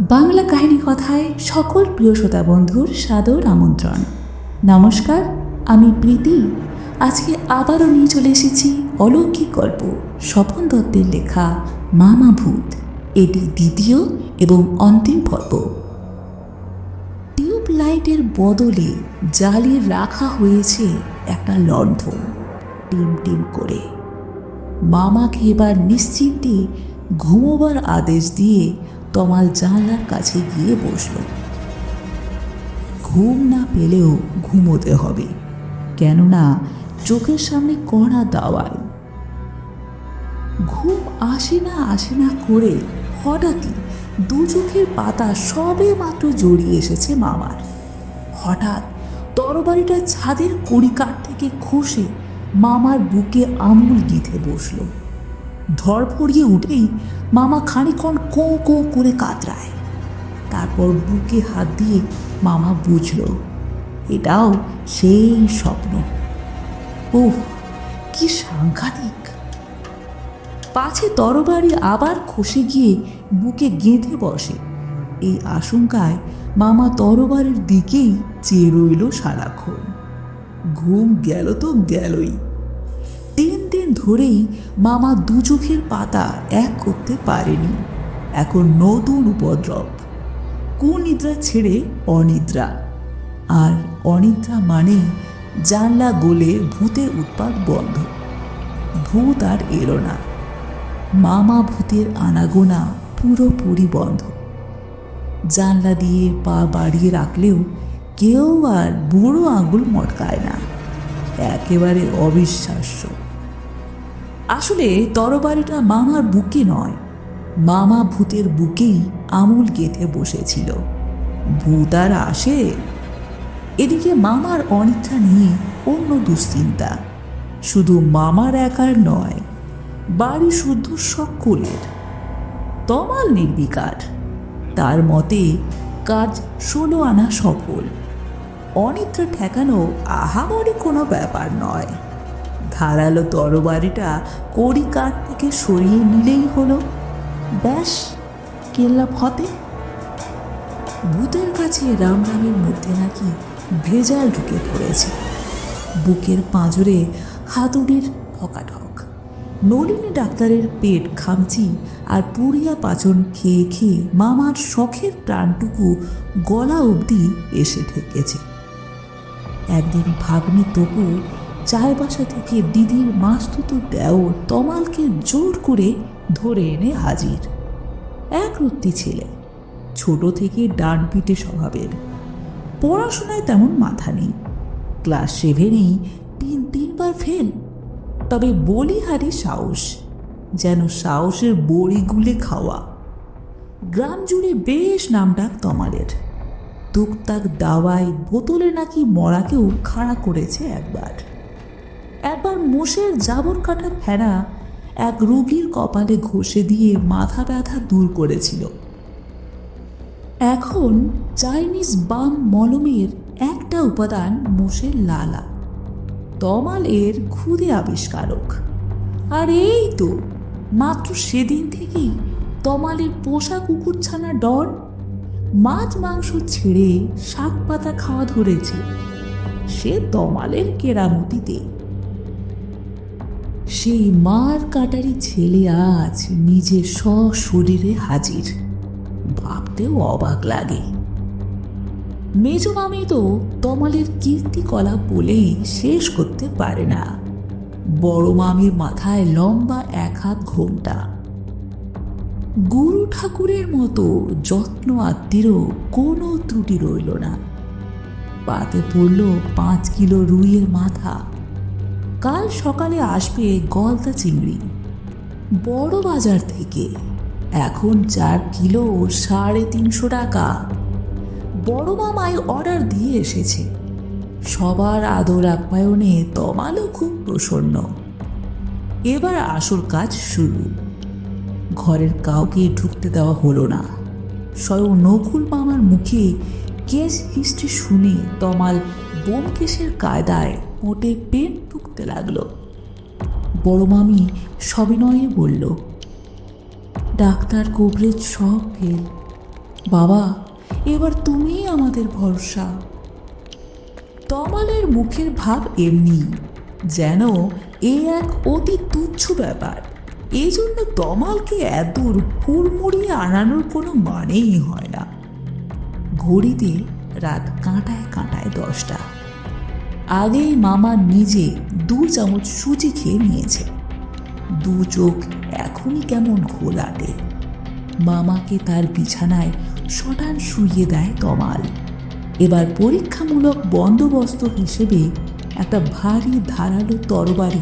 বাংলা কাহিনী কথায় সকল প্রিয় শ্রোতা বন্ধুর সাদর আমন্ত্রণ। নমস্কার, আমি প্রীতি। আজকে আবারও নিয়ে চলে এসেছি অলৌকিক গল্প, স্বপন দত্তের লেখা মামা ভূত। এটি দ্বিতীয় এবং অন্তিম পর্ব। টিউব লাইটের বদলে জ্বালিয়ে রাখা হয়েছে একটা লণ্ঠন টিম টিম করে। মামাকে এবার নিশ্চিন্তে ঘুমোবার আদেশ দিয়ে তমাল জানলার কাছে গিয়ে বসল। ঘুম না পেলেও ঘুমোতে হবে, কেননা চোখের সামনে কড়া দাওয়াল। ঘুম আসে না আসে না করে হঠাৎই দু চোখের পাতা সবে মাত্র জড়িয়ে এসেছে মামার। হঠাৎ তরবারিটা ছাদের কড়িকাঠ থেকে খসে মামার বুকে আঙুল গিথে বসল। ধরফড়িয়ে উঠেই মামা খানিক্ষণ কোঁ কোঁ করে কাতরায়। তারপর বুকে হাত দিয়ে মামা বুঝল, এটাও সেই স্বপ্ন। ওহ, কি সাংঘাতিক। পাছে তরবারি আবার খসে গিয়ে বুকে গেঁথে বসে। এই আশঙ্কায় মামা তরবারির দিকেই চেয়ে রইল সারাক্ষণ। ঘুম গেল তো গেলই। তিন ধরেই মামা দু চোখের পাতা এক করতে পারেনি। এখন নতুন উপদ্রব। কুনিদ্রা ছেড়ে অনিদ্রা? আর অনিদ্রা মানে জানলা গোলে ভূতের উৎপাত বন্ধ। ভূত আর এলো না। মামা ভূতের আনাগোনা পুরোপুরি বন্ধ। জানলা দিয়ে পা বাড়িয়ে রাখলেও কেউ আর বুড়ো আঙুল মটকায় না। একেবারে অবিশ্বাস্য। আসলে তরবারিটা মামার বুকে নয়। মামা ভূতের বুকেই আমুল গেঁথে বসেছিল। ভূত আর আসে? এদিকে মামার অনিচ্ছা নিয়ে অন্য দুশ্চিন্তা। শুধু মামার একার নয়, বাড়ি শুদ্ধ সকলের। তমাল নির্বিকার। তার মতে, কাজ ষোলো আনা সফল। অনিদ্রা ঠেকানো আহামরি কোনো ব্যাপার নয়। ধারালো তরবারিটা কড়ি কাঠ থেকে সরিয়ে নিলেই হলো। ব্যাস, কেল্লা ফতে। ভূতের কাছে রামরামের মধ্যে নাকি ভেজাল ঢুকে পড়েছে। বুকের পাঁজরে হাতুড়ির ঠকাঠক। নলিনী ডাক্তারের পেট খামচি আর পুরিয়া পাচন খেয়ে খেয়ে মামার শখের প্রাণটুকু গলা অবধি এসে ঠেকেছে। একদিন ভাগ্নি তপু চায় বাসা থেকে দিদির মাস্তুত দেওর তমালকে জোর করে ধরে এনে হাজির। এক রত্তি ছেলে, ছোট থেকে ডান পিটে স্বভাবের। পড়াশোনায় তেমন মাথা নেই। ক্লাস সেভেনেই তিন, তিনবার ফেল, তবে বলিহারি সাহস, যেন সাহসের বড়ি গুলে খাওয়া। গ্রাম জুড়ে বেশ নামডাক তমালের। টুকটাক দাওয়ায় বোতলে নাকি মরাকেও খাড়া করেছে একবার। একবার মোষের জাবর কাটা ফেনা এক রুগীর কপালে ঘষে দিয়ে মাথা ব্যথা দূর করেছিল। এখন চাইনিজ বাম মলমের একটা উপাদান মোষের লালা তমাল এর খুদে আবিষ্কারক। আর এই তো, মাত্র সেদিন থেকেই তমালের পোষা কুকুরছানা ডর মাছ মাংস ছেড়ে শাক পাতা খাওয়া ধরেছে। সে তমালের কেরামতিতে। সেই মার কাটারি ছেলে আজ নিজের সশরীরে হাজির। ভাবতেও অবাক লাগে। মেজ মামি তো তমালের কীর্তিকলা বলেই শেষ করতে পারে না। বড় মামির মাথায় লম্বা এক হাত ঘোমটা। গুরু ঠাকুরের মতো যত্ন আত্মীরও কোনো ত্রুটি রইল না। পাতে পড়ল পাঁচ কিলো রুইয়ের মাথা। কাল সকালে আসবে গলদা চিংড়ি। বড় বাজার থেকে। এখন চার কিলো সাড়ে তিনশো টাকা। বড় মামাই অর্ডার দিয়ে এসেছে। সবার আদর আপ্যায়নে তমালও খুব প্রসন্ন। এবার আসল কাজ শুরু। ঘরের কাউকে ঢুকতে দেওয়া হলো না। স্বয়ং নকুল মামার মুখে কেস হিস্ট্রি শুনে তমাল বোমকেশের কায়দায় ওটে পেট টুকতে লাগল। বড় মামি সবিনয়ে বলল, ডাক্তার কবরেজ সব ফেল। বাবা, এবার তুমিই আমাদের ভরসা। তমালের মুখের ভাব এমনি, যেন এ এক অতি তুচ্ছ ব্যাপার। এই জন্য তমালকে এত হুড়মুড়িয়ে আনানোর কোনো মানেই হয় না। ঘড়িতে রাত কাঁটায় কাঁটায় দশটা। আগেই মামা নিজে দু চামচ সুজি খেয়ে নিয়েছে। দু চোখ এখনই কেমন ঘোলাটে। মামাকে তার বিছানায় শটান শুইয়ে দেয় তমাল। এবার পরীক্ষামূলক বন্দোবস্ত হিসেবে একটা ভারী ধারালো তরবারি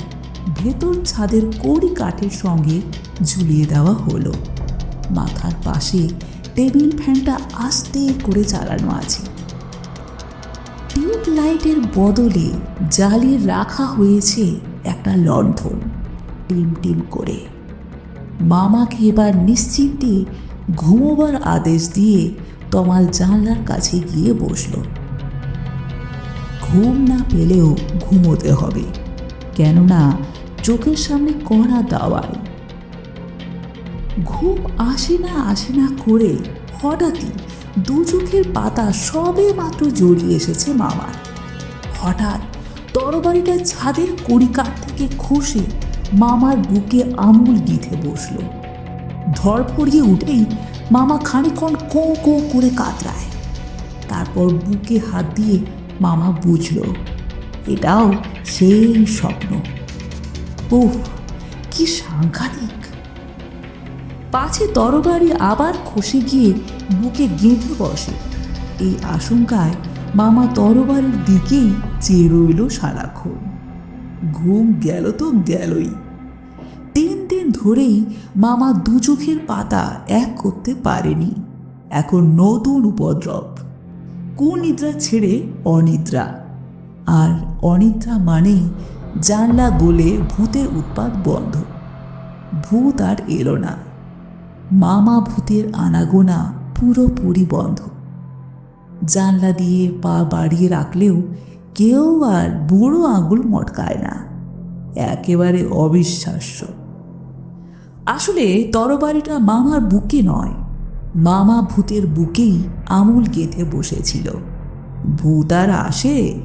ভেতর ছাদের কড়ি কাঠের সঙ্গে ঝুলিয়ে দেওয়া হলো। মাথার পাশে টেবিল ফ্যানটা আস্তে করে চালানো আছে। লাইটের বদলে জ্বালিয়ে রাখা হয়েছে একটা লণ্ঠন। টিম টিম করে। মামাকে এবার নিশ্চিন্তে ঘুমোবার আদেশ দিয়ে তমাল জানলার কাছে গিয়ে বসল। ঘুম না পেলেও ঘুমোতে হবে, কেননা চোখের সামনে কড়া দাওয়াল ঘুম আসে না আসে না করে হঠাৎই দু চোখের পাতা সবে মাত্র জড়িয়ে এসেছে মামার। হঠাৎ তরবারিটা ছাদের কড়িকাঠ থেকে খসে মামার বুকে আমুল গিথে বসল। ধরপড়িয়ে উঠেই মামা খানিক্ষণ কো কো করে কাতরায়। তারপর বুকে হাত দিয়ে মামা বুঝল, এটাও সেই স্বপ্ন। ওহ, কি সাংঘাতিক! পাছে তরবারি আবার খসে গিয়ে বুকে গেঁথে বসে। এই আশঙ্কায় মামা তরবারির দিকেই চেয়ে রইল সারাক্ষণ। ঘুম গেল তো গেলই। তিন দিন ধরেই মামা দু চোখের পাতা এক করতে পারেনি। এখন নতুন উপদ্রব। কুনিদ্রা ছেড়ে অনিদ্রা। আর অনিদ্রা মানেই জানলা গলে ভূতের উৎপাত বন্ধ। ভূত আর এলো না। মামা ভূতের আনাগোনা পুরোপুরি বন্ধ। জানলা দিয়ে পা বাড়িয়ে রাখলেও কেউ আর বুড়ো আঙুল মটকায় না। একেবারে অবিশ্বাস্য। আসলে তরবারিটা মামার বুকে নয় মামা ভূতের বুকেই আমুল গেঁথে বসেছিল। ভূত আর আসে?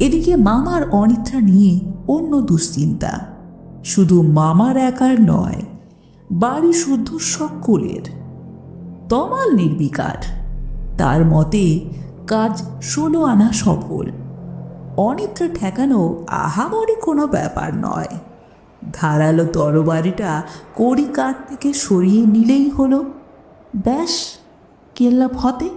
এদিকে মামার অনিদ্রা নিয়ে অন্য দুশ্চিন্তা। শুধু মামার একার নয় বাড়ি শুদ্ধ সকলের। তমাল নির্বিকার। তার মতে, কাজ ষোলো আনা সফল। অনিদ্রা ঠেকানো আহামরি কোনো ব্যাপার নয়। ধারালো তরবারিটা কড়ি কাঠ থেকে সরিয়ে নিলেই হলো। ব্যাস কেল্লা ফতে